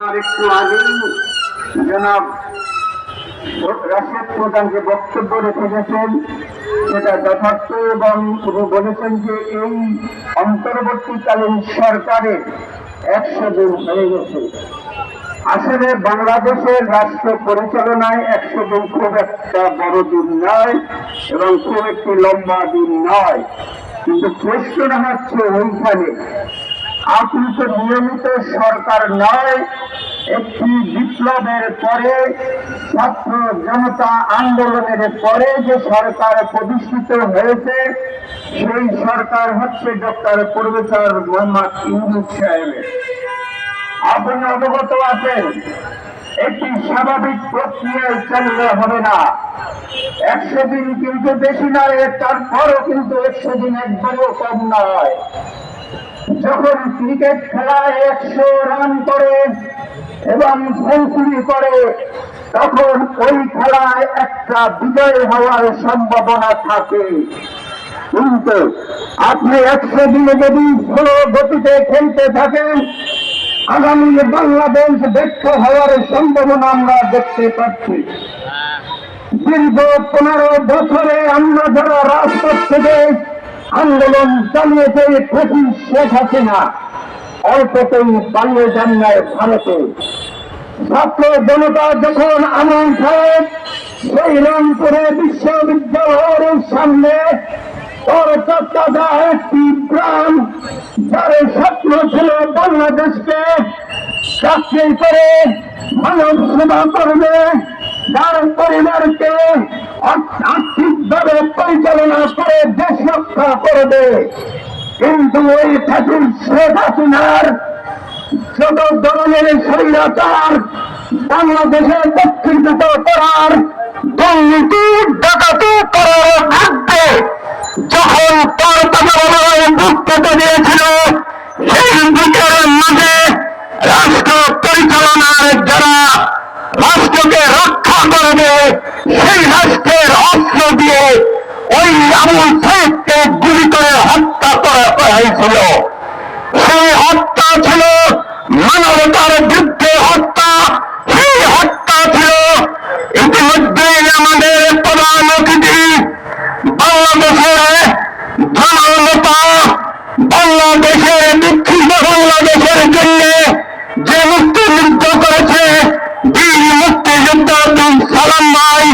একটু আগেই জনাব বক্তব্য রেখে গেছেন। সেটা যথার্থ এবং তিনি বলেছেন যে এই অন্তর্বর্তীকালীন সরকারের একশো দিন হয়ে গেছে। আসলে বাংলাদেশের রাষ্ট্র পরিচালনায় একশো দিন খুব একটা বড় দিন নয় এবং খুব একটি লম্বা দিন নয়। কিন্তু প্রশ্নটা হচ্ছে ওইখানে আপনি নিয়মিত সরকার নয়, একটি বিপ্লবের পরে, ছাত্র জনতা আন্দোলনের পরে যে সরকার প্রতিষ্ঠিত হয়েছে, সেই সরকার হচ্ছে ডক্টর প্রফেসর মোহাম্মদ ইউনুস সাহেবের আপনি অবগত আছেন, একটি স্বাভাবিক প্রক্রিয়ায় চললে হবে না। একশো দিন কিন্তু বেশি নয়, তারপরও কিন্তু একশো দিন একবারও কম নয়। যখন ক্রিকেট খেলায় একশো রান করে এবং সেঞ্চুরি করে, তখন ওই খেলায় একটা বিজয় হওয়ার সম্ভাবনা থাকে। কিন্তু আপনি একশো দিনে যদি স্লো গতিতে খেলতে থাকেন, আগামী বাংলাদেশ ব্যর্থ হওয়ার সম্ভাবনা আমরা দেখতে পাচ্ছি। দীর্ঘ পনেরো বছরে আমরা যারা রাজপথ থেকে আন্দোলন চালিয়েছে প্রতি শেখ হাসিনা, অল্পতেই পালিয়ে যান নাই ভারতে। ছাত্র জনতা যখন আমন সাহেব সেই রংপুরে বিশ্ববিদ্যালয়ের সামনে একটি প্রাণ, যার স্বপ্ন ছিল বাংলাদেশকে চাকরি করে মানব সেবা করবে যার পরিবারকে আর্থিকভাবে পরিচালনা করে দেশ রক্ষা করবে। কিন্তু ওই ঠাকুর শেখ হাসিনার যত ধরনের স্বৈরাচার বাংলাদেশে দক্ষিণগত করার করার যখন মাঝে রাষ্ট্র পরিচালনার রাষ্ট্রকে রক্ষা করবে, সেই অস্ত্র দিয়ে ওই আবুল সাহেবকে গুলি করে হত্যা করা হয়েছিল সেই হত্যা ছিল মানবতার বিরুদ্ধে হত্যা। সেই হত্যা ছিল ইতিমধ্যে আমাদের প্রধান অতিথি বাংলাদেশের জননেতা বাংলাদেশের দুঃখিত বাংলাদেশের জন্য যে মুক্তিযুদ্ধ করেছে, বীর মুক্তিযুদ্ধ সালাম ভাই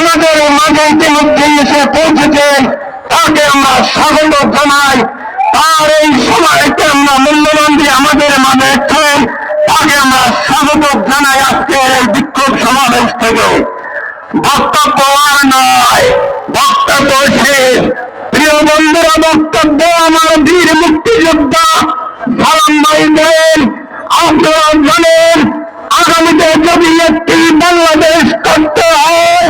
আমাদের মাঝে ইতিমধ্যে এসে পৌঁছেছেন তাকে আমরা স্বাগত জানাই। তার এই সময়কে আমরা মূল্যবান দিয়ে আমাদের মাঝে এসছেন তাকে আমরা স্বাগত জানাই আজকের এই বিক্ষোভ সমাবেশ থেকে। বক্তব্য নয়, বক্তব্য শেষ। প্রিয় বন্ধুরা, বক্তব্য আমার বীর মুক্তিযোদ্ধা সালাম ভাই দেন আপনারা জানেন, আগামীতে যদি একটি বাংলাদেশ করতে হয়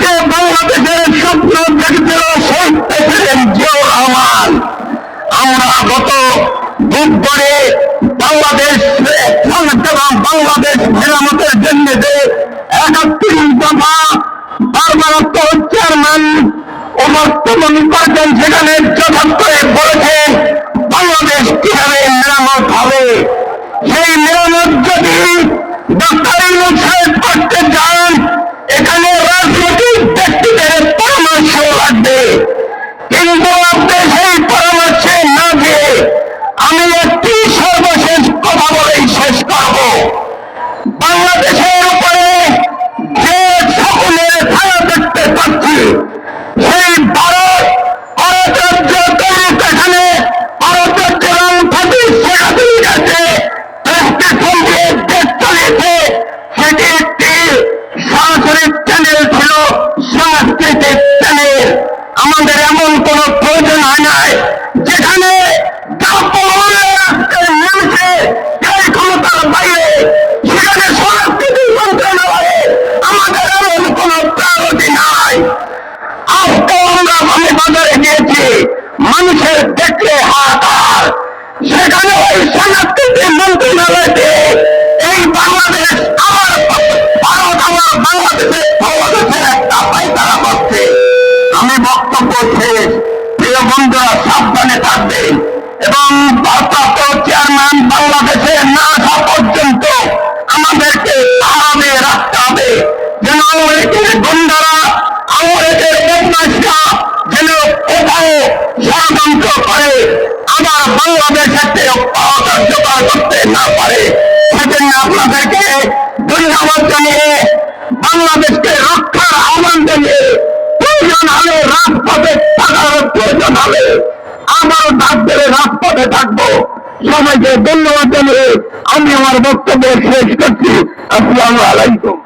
যে বাংলাদেশের স্বপ্ন দেখেছিল সেই প্রেসিডেন্ট জিয়াউর রহমান আমরা গত বুধবারে বাংলাদেশ এবং বাংলাদেশ মেরামতের জন্য যে একাত্তর দফা বারবারত্ব চেয়ারম্যান উপস্থাপন করেছেন, সেখানে যথার্থ করে বলেছেন বাংলাদেশ কীভাবে মেরামত হবে? সেই মেরামত যদি ডক্টর ইউনুস সাহেব করতে যান এখানে রাজনৈতিক ব্যক্তিদের পরামর্শ লাগবে কিন্তু আপনি সেই পরামর্শে না দিয়ে আমি একটি সর্বশেষ কথা বলেই শেষ করব বাংলাদেশের উপরে যে সকলের ছায়া দেখতে পাচ্ছি সেই ভারত, ভারতের যে তৈরি এখানে ভারতের যে রং থাকি সেটা দিয়ে গেছে প্রেসক্রিপশন চ্যানেল ছিল, সাংস্কৃতিক চ্যানেল আমাদের এমন কোন প্রয়োজন হয় নাই, যেখানে মানুষের দেখলে হাহাকার সেখানে ওই সংস্কৃতি মন্ত্রণালয়তে এই বাংলাদেশ আমার ভারত আমার বাংলাদেশের বাংলাদেশের একটা পাইতারা করছে আমি বক্তব্য শেষ। প্রিয় বন্ধুরা, সাবধানে থাকবেন। এবং ভারপ্রাপ্ত চেয়ারম্যান বাংলাদেশে না আসা পর্যন্ত আওয়ামী গুন্ডারা আওয়ামী বদমাসরা যেন কোথাও ষড়যন্ত্র করে আবার বাংলাদেশকে অকার্যকর করতে না পারে সেজন্য আপনাদেরকে ধন্যবাদ জানিয়ে বাংলাদেশকে রক্ষার আহ্বান জানিয়ে প্রয়োজন হলে রাজপথে থাকার প্রয়োজন হলে আমার ডাক ধরে রাজপথে থাকব। সবাইকে ধন্যবাদ জানিয়ে আমি আমার বক্তব্য শেষ করছি। আসসালামু আলাইকুম।